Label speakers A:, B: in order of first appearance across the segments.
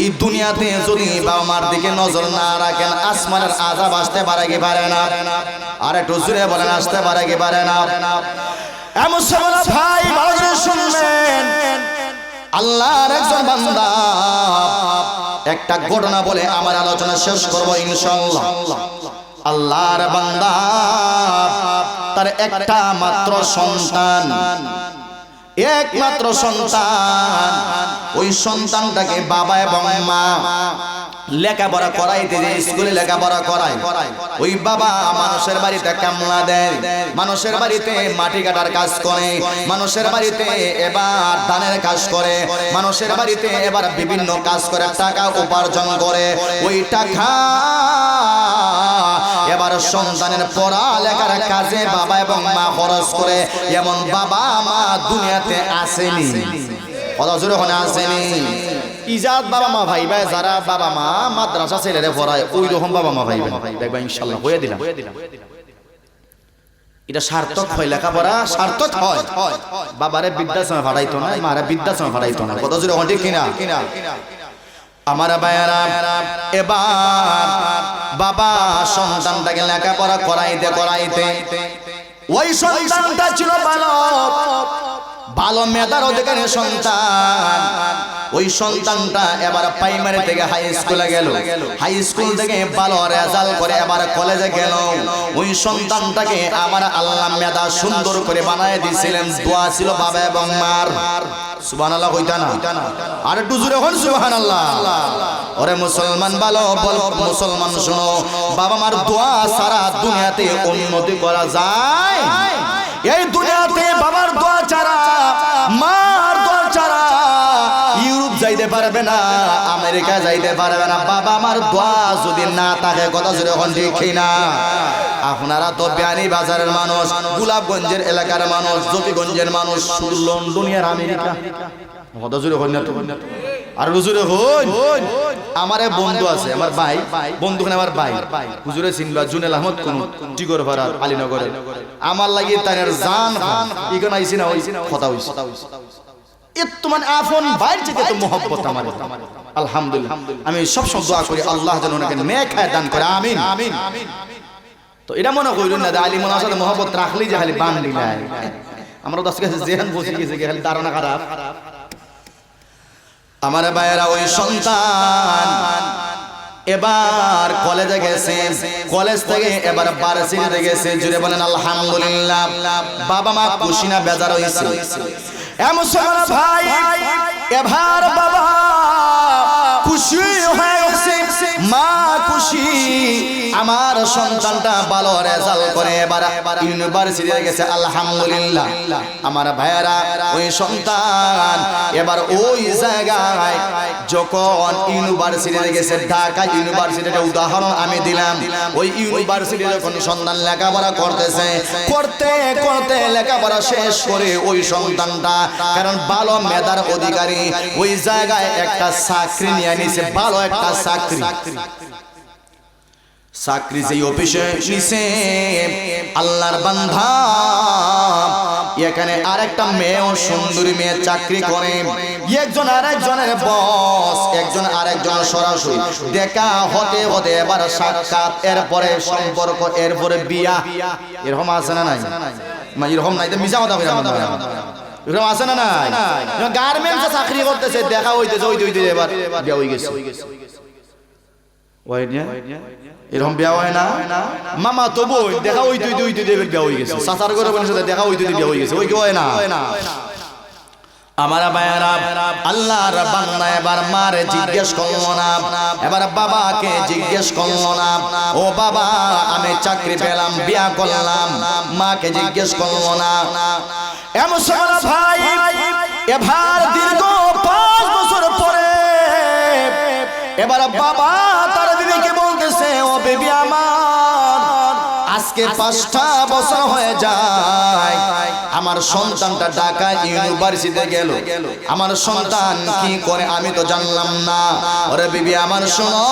A: এই দুনিয়াতে যদি বাবা মার দিকে নজর না রাখেন, আসমানের আজাব আসতে পারে কি পারে না? আর একটু জুড়ে বলেন, আসতে পারে কি পারে না? এমন ভাই শুনবেন। আল্লাহর একজন বান্দা, একটা ঘটনা বলে আমার আলোচনা শেষ করব ইনশাআল্লাহ। আল্লাহর বান্দা, তার একটা মাত্র সন্তান। একমাত্র সন্তান। ওই সন্তানটাকে বাবা এবং মা লেখাপড়া করাইতে যে স্কুলে লেখাপড়া করায়। ওই বাবা মানুষের বাড়িতে কামলা দেয়। মানুষের বাড়িতে মাটি কাটার কাজ করে। মানুষের বাড়িতে এবার ধানের কাজ করে। মানুষের বাড়িতে এবার বিভিন্ন কাজ করে। টাকা উপার্জন করে। ওই টাকা এবার সন্তানের পড়ালেখার কাজে বাবা এবং মা খরচ করে এমন বাবা মা দুনিয়াতে আসেনি। মা বাবারে বৃদ্ধাশ্রমে ফাটাইতো না মারা বৃদ্ধাশ্রমে ফাটাইতো না। কত জোরে ঠিক কিনা? আমার বায়ারা এবার বাবা সন্তানটাকে লেখাপড়া করাইতে করাইতে ওই সন্তানটা ছিল ভালো ভালো মেধার অধিকারী সন্তান। ওই সন্তানটা এবার প্রাইমারি থেকে হাই স্কুলে গেল। হাই স্কুল থেকে ভালো রেজাল্ট করে এবার কলেজে গেল। ওই সন্তানটাকে আমার আল্লাহ মেধা সুন্দর করে বানায় দিয়েছিলেন। দোয়া ছিল বাবা এবং মার। সুবহানাল্লাহ কইতা না? আর একটু জোরে হন সুবহানাল্লাহ। ওরে মুসলমান ভালো, বল মুসলমান শোনো, বাবা মার দোয়া সারা দুনিয়াতে উন্নতি করা যায়। এই দুনিয়াতে বাবার দোয়া ছাড়া ইউরোপ যাইতে পারবে না, আমেরিকা যাইতে পারবে না। বাবা, আমার দোয়া যদি না থাকে, কথা জোরে এখন দেখি না? আপনারা তো বিয়ানি বাজারের মানুষ, গোলাপগঞ্জের এলাকার মানুষ, জকিগঞ্জের মানুষ, শুধু আমেরিকা। জোরে না তো। আর হুজুরে আমার এক বন্ধু আছে, আমার ভাই বন্ধু আমার ভাই। হুজুরে চিনবা, জুনেল আহমদ কোন টিগর আলীনগরে। আমার লাগি তার জান ইগন আইছি না কথা হইছে। এত আফন বাইর থেকে তো মোহব্বত আমার আলহামদুলিল্লাহ। আমি সব দোয়া করি আল্লাহ যেন ওনাকে নেক দান করে আমিন। আমিন। তো এটা মনে করিল না আলী মনে আসলে মোহব্বত রাখলেই যে খালি বান দিলাই আমরা তো আজকে জেহান বসে গেছে খালি ধারণা খারাপ। আমার ভাইয়েরা ওই সন্তান এবার কলেজে গেছে। কলেজ থেকে এবার বারসিতে গেছে। জুড়ে বলেন আলহামদুলিল্লাহ। বাবা মা খুশি না বেজার হয়েছে এমন সময় ভাই এবার বাবা খুশি হয়ে মা খুশি। আমার সন্তানটা ভালো রেজাল্ট করে এবার ইউনিভার্সিটিতে গেছে, আলহামদুলিল্লাহ। আমার ভাইয়েরা, ওই সন্তান এবার ওই জায়গায় যখন ইউনিভার্সিটিতে গেছে, ঢাকা ইউনিভার্সিটিতে উদাহরণ আমি দিলাম। ওই ইউনিভার্সিটি যখন সন্তান লেখাপড়া করতেছে, করতে করতে লেখাপড়া শেষ করে ওই সন্তানটা, কারণ ভালো মেধার অধিকারী, ওই জায়গায় একটা চাকরি নিয়ে নিছে, ভালো একটা চাকরি। চাকরি যে অফিসে নিছে আল্লাহর বান্ধা এখানে আরেকটা মেয়েও সুন্দরী মেয়ে চাকরি করে। একজন আরেকজনের বস একজন আরেকজন সরাসরি। দেখা হতে হতে এবার সাক্ষাৎ এরপরে সম্পর্ক এরপরে বিয়া। এরকম আছে না নাই? মানে এরকম নাই। তো মিশা কথা কইরা আমরা এরকম আছে না নাই? গার্মেন্টসে চাকরি করতেছে দেখা হইতেছে ওই দুই এবার বিয়া হয়ে গেছে। এরকম বিয়া হয় না? মামা তো বই দেখা ওই দুই দুই দুই দেবের বিয়া হয়ে গেছে। সাসার করে বোনের সাথে দেখা ওই দুই বিয়া হয়ে গেছে। ওই কি হয় না? আমার বায়ারা আল্লাহর বান্দা এবার মারে জিজ্ঞেস করল না। এবার বাবাকে জিজ্ঞেস করল না। ও বাবা আমি চাকরি পেলাম বিয়া করলাম। মাকে জিজ্ঞেস করল না। এমন সময় ভাই এবার দীর্ঘ পাঁচ বছর পরে এবার বাবা আজকে পাঁচটা বছর হয়ে যায়। আমার সন্তানটা ঢাকা ইউনিভার্সিটিতে গেল। আমার সন্তান কি করে আমি তো জানলাম না। ওরে বিবি আমার শোনো।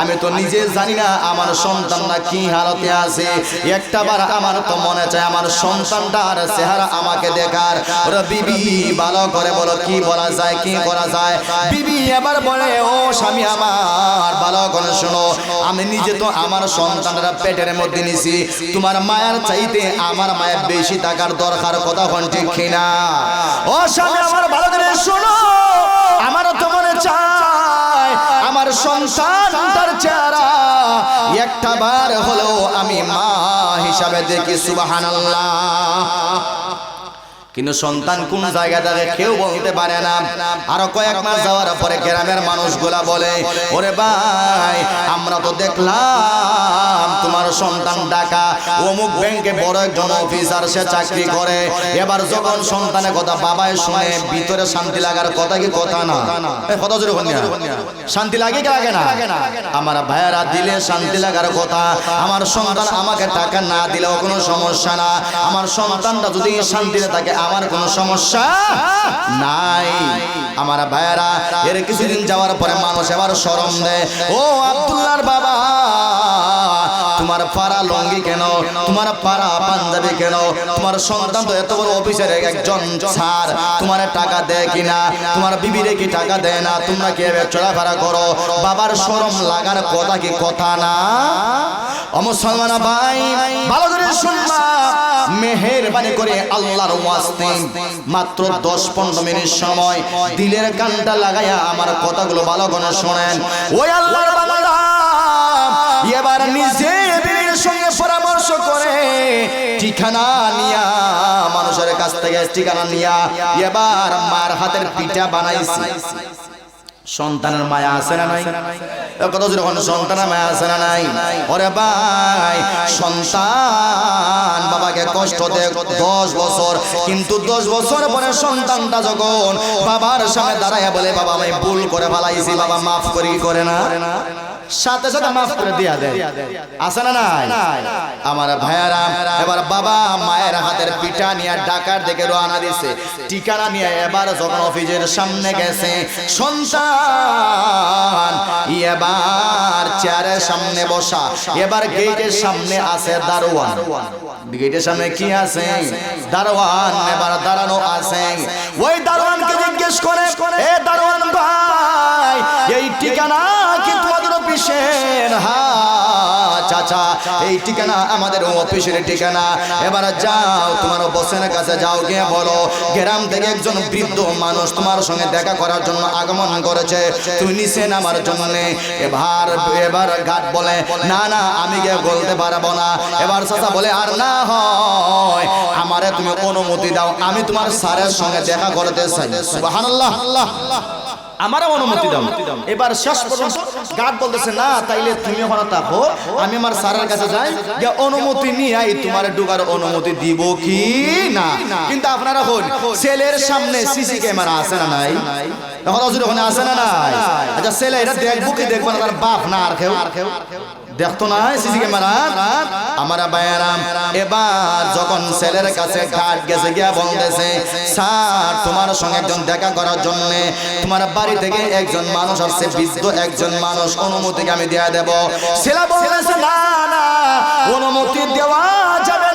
A: আমি তো নিজে জানি না আমার সন্তানরা কি হালতে আছে। একটা বার আমার তো মনে চায় আমার সন্তানটার চেহারা আমাকে দেখার। ওরা বিবি, ভালো করে বলো কি বলা যায়, কি করা যায়? বিবি এবার বলে, ও স্বামী আমার, ভালো করে শোনো, আমি নিজে তো আমার সন্তানরা পেটের মধ্যে নিছি। তোমার মায়ের চাইতে আমার মায়ের বেশি টাকার দরকার কথা ঠিক কিনা? ও স্বামী আমার, ভালো করে শোনো, আমার তো আমার সন্তান তার চেহারা একটা বার হলেও আমি মা হিসাবে দেখি সুবাহানাল্লাহ। কিন্তু সন্তান কোন জায়গা থেকে কেউ বলতে পারে না। আরও কয়েক মাস যাওয়ার পরে গ্রামের মানুষগুলা বলে, ওরে ভাই, আমরা তো দেখলাম তোমার সন্তান ডাকা। অমুক ব্যাংকে বড় একজন অফিসার, সে চাকরি করে। এবার যখন সন্তানের কথা বাবাই শুনে, ভিতরে শান্তি লাগার কথা কি কথা না? কথা জোরে শান্তি লাগে কি লাগে না? আমার ভাইয়েরা দিলে শান্তি লাগার কথা। আমার সন্তান আমাকে টাকা না দিলেও কোনো সমস্যা না। আমার সন্তানটা যদি শান্তিতে থাকে আমার কোনো সমস্যা নাই। আমার ভাইয়েরা, এর কিছুদিন যাওয়ার পরে মানুষ এবার সরম দেয়। ও আব্দুল্লাহর বাবা, তোমার পাড়া লঙ্গি কেন? তোমার পাড়া পাঞ্জাবি কেন? তোমার সন্তান তো এত বড় অফিসের একজন স্যার। তোমার টাকা দেয় কিনা? তোমার বিবিরে কি টাকা দেয় না? তোমরা কি চলাফেরা করো? বাবার শরম লাগার কথা কি কথা না? ও মুসলমান ভাই, ভালো করে শুনবা মেহেরবানি করে আল্লাহর মাত্র দশ পনেরো মিনিট সময় দিলের কানটা লাগাইয়া আমার কথাগুলো ভালো করে শোনেন। ওই আল্লাহর বান্দা, এবার নিজে বিবির সঙ্গে পরামর্শ করে ঠিকানা নিয়া, মানুষের কাছ থেকে ঠিকানা নিয়া, এবার মার হাতের পিঠা বানাইছি। সন্তানের মায়া আছে না নাই? কত যখন সন্তানের মায়া আছে না নাই? ওরে ভাই, সন্তান কষ্ট দেয় দশ বছর। কিন্তু দশ বছর পরে সন্তানটা যখন বাবার সামনে দাঁড়ায় বলে, বাবা আমি ভুল করে ফেলাইছি, বাবা, মাফ করি, করে না। সাথে সাথে মাফ করে দিয়া দেয় আছে না নাই? আমার ভাইয়ারা, এবার বাবা মায়ের হাতের পিঠা নিয়ে ডাকার দিকে রওনা দিছে। ঠিকানা নিয়ে এবার যখন অফিসের সামনে গেছে, সন্তান, এবার চেয়ারের সামনে বসা। এবার গেটের সামনে আছে দারোয়ান। গেটের সামনে কি আছে? দারোয়ান, এবার দাঁড়ানো আছে। ওই দারোয়ানকে জিজ্ঞেস করে, এ দারোয়ান ভাই এই ঠিকানা কি তোমাদের অফিসের। হা, চাচা, এই ঠিকানা আমাদের অফিসের ঠিকানা। এবার যাও, তোমার বসের কাছে যাও, গিয়ে বলো, গ্রাম থেকে একজন বৃদ্ধ মানুষ তোমার সঙ্গে দেখা করার জন্য আগমন করেছে। তুই নিচে নামার জন্য এবার এবার গাট বলে, না না, আমি গিয়ে বলতে পারব না। এবার চাচা বলে, আর না হয়, আমারে তুমি অনুমতি দাও, আমি তোমার স্যারের সঙ্গে দেখা করতে চাই। সুবহানাল্লাহ। আল্লাহ আমার অনুমতি দাও। এবার শেষ পর্যন্ত গার্ড বলতেছে না তাইলে তুমি ওখানে থাকো আমি আমার স্যারের কাছে যাই যে অনুমতি নিয়ে আই তোমার ডুবার অনুমতি দিব কি না? কিন্তু আপনারা হন। ছেলের সামনে সিসি ক্যামেরা আছে না নাই? এখন অজুর ওখানে আছে না নাই? আচ্ছা ছেলে, এটা দেখব কি দেখব না, তার বাপ না আর কেউ। আর কেউ দেখতো না সিসি ক্যামেরা? আমার বায়ারাম এবার যখন ছেলের কাছে কাঠ গেছে, গিয়া বলতেছে, স্যার, তোমার সঙ্গে একজন দেখা করার জন্য তোমার বাড়ি থেকে একজন মানুষ আসছে, বৃদ্ধ একজন মানুষ, অনুমতিকে আমি দেয়া দেব। ছেলে বলতেছে, না না, অনুমতি দেওয়া যাবে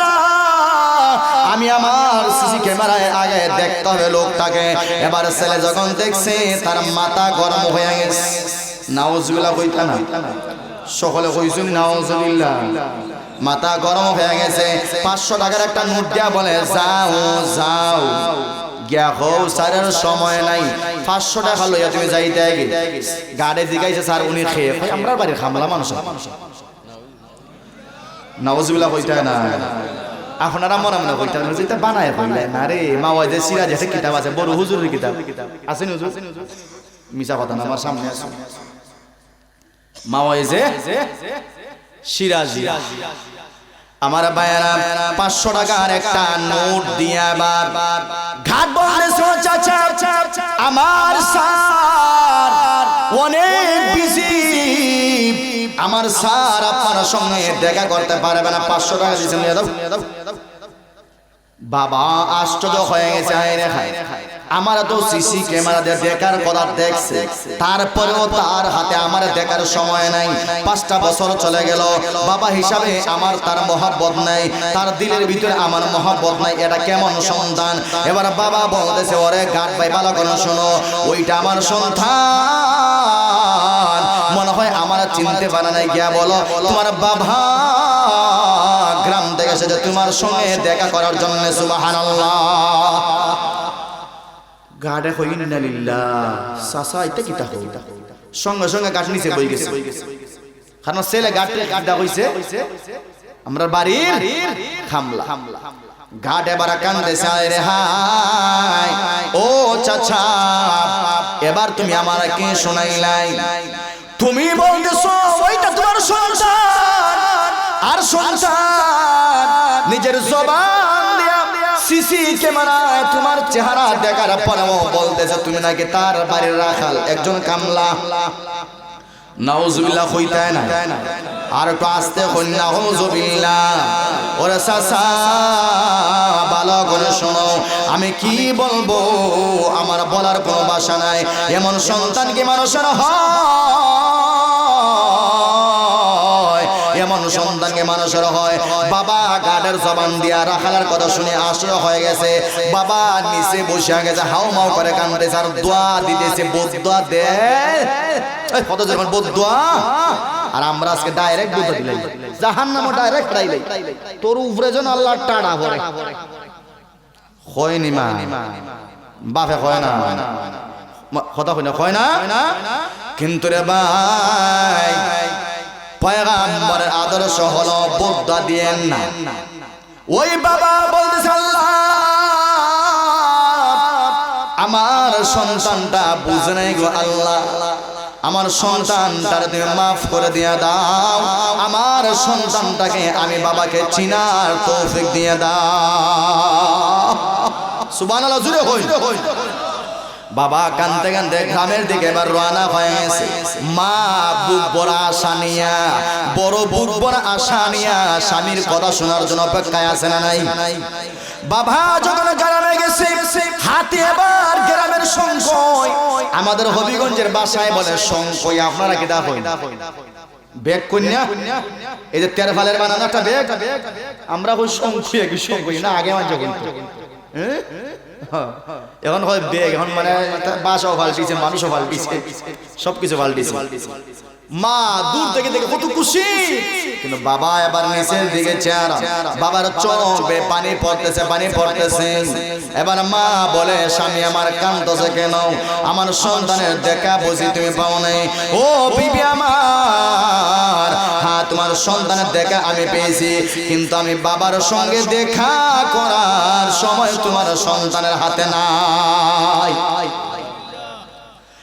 A: আমি আমার সিসি ক্যামেরায় আগে দেখতে হবে লোকটাকে। এবার ছেলে যখন দেখছে, তার মাথা গরম হয়ে গেছে। নাউজগুলা কইতা না? সকলে কইছুন নাউজুবিল্লাহ। মাথা গরম হয়ে গেছে। পাঁচশো টাকার একটা নোট দিয়া বলে, যাও যাও। সময় নাই। পাঁচশো টাকা লইয়া তুমি যাইতে গাড়ি দিগাইছে স্যার, উনি খেয়ে আমরা বাড়ির খামলা মানুষ। নওয়াজুবিল্লাহ কইতা না? আপনারা মনে মনে কইতা না যেটা বানায় কইলে না রে মাওয়া যে সিরাজ আছে, কিতাব আছে, বড় হুজুরের কিতাব। আছে হুজুর। কথা আমার সামনে আছে যে সিরাজি। আমার পাঁচশো টাকার একটা নোট দিয়ে আবার ঘাট বলতেছে চাচা। আমার স্যার, অনেক বিজি আমার স্যার আপনার সঙ্গে দেখা করতে পারবে না, পাঁচশো টাকা দিয়েছেন বাবা, আশ্চর্য হয়ে গেছে আমার তো সিসি ক্যামেরা দিয়ে দেখার কথা দেখছে। তারপরেও তার হাতে আমার দেখার সময় নাই। পাঁচটা বছর চলে গেল। বাবা হিসাবে আমার তার মহাব্বত নাই। তার দিলের ভিতরে আমার মহাব্বত নাই। এটা কেমন সন্তান? এবার বাবা বলতেছে, ওরে গাট ভাই, ভালো করে শোনো। ওইটা আমার সন্তান। হয়, আমার চিনতে পারে নাই। গিয়া বলো, তোমার বাবা গ্রাম থেকে এসেছে তোমার সঙ্গে দেখা করার জন্য সুবাহান গাড়ে হই না সাসা, এটা কিতা হই সঙ্গে সঙ্গে গাছ নিচে বই গেছে। কারণ ছেলে গাটে হইছে। আমরা বাড়ির খামলা। ঘাট এবার কান্দে, সায় রে হাই ও চাচা, এবার তুমি আমার কে শোনাইলাই? তুমি বলতেছো, ওইটা তোমার সন্তান। আর সন্তান, নিজের জবান সিসি ক্যামেরায় তোমার চেহারা দেখার পরেও বলতেছে, তুমি নাকি তার বাড়ির রাখাল, একজন কামলা। নাউজুবিল্লাহ কইতায় না। আর একটু আস্তে কই নাউজুবিল্লাহ। ওরে সাসা ভালো শোনো, আমি কি বলব? বলার কোনো ভাষা নাই। এমন সন্তান কি মানুষের হয়? এমন সন্তানকে মানুষের হয়? বাবা গাডের জবান দিয়া রাখালার কথা শুনে আশ্রয় হয়ে গেছে। বাবা নিচে বসে গেছে, হাউ মাউ করে কান্দতেছে আর দোয়া দিতেছে বদুয়া দে। কত যখন বদুয়া আর আমরা আজকে ডাইরেক্ট বুঝতে দিলাই। জাহান ডাইরেক্ট রাইলাই তোর উপরে যেন আল্লাহ টাড়া ভরে। হয়নি মা। বাপে হয় না? কথা হয় না হয় না? কিন্তু রে ভাই, পয়গাম্বরের আদর্শ হলো বদুয়া দিয়েন না। ওই বাবা বলতেছে আমার সন্তানটা বুঝে নাই গো আল্লাহ। আমার সন্তানটার তুমি মাফ করে দিয়া দাও। আমার সন্তানটাকে আমি বাবাকে চিনার তৌফিক দিয়ে দাও। সুবহানাল্লাহ, জুড়ে হই। বাবা কানতে কানতে গ্রামের দিকে এবার রওনা হয়েছে মা বুক বড় আশা নিয়া, বড় বুক বড় আশা নিয়া স্বামীর কথা শোনার জন্য অপেক্ষায় আছে না নাই? বাবা যখন গ্রামে গেছে, হাতে এবার গ্রামের সংকয়। আমাদের হবিগঞ্জের বাসায় বলে, সংকয়, আপনারা কি দা হই? বেগ কন্যা এই যে তের ফালের বানানো একটা বেগ আমরা ওই সংকয় কি সংকয়। না, আগে মানছো কিন্তু? এখন হয় বেগ? এখন মানে বাসও পাল্টিছে মানুষও পাল্টিছে সবকিছু পাল্টিছে মা দূর থেকে দেখে কত খুশি। কিন্তু বাবা এবার নিচের দিকে চেহারা। বাবার চোখে পানি পড়তেছে পানি পড়তেছে। এবার মা বলে, স্বামী, আমার কান্দছে কেন আমার সন্তানের দেখা বুঝি তুমি পাও নাই। ও বিবি আমার হ্যাঁ তোমার সন্তানের দেখা আমি পেয়েছি। কিন্তু আমি বাবার সঙ্গে দেখা করার সময় তোমার সন্তানের হাতে নাই।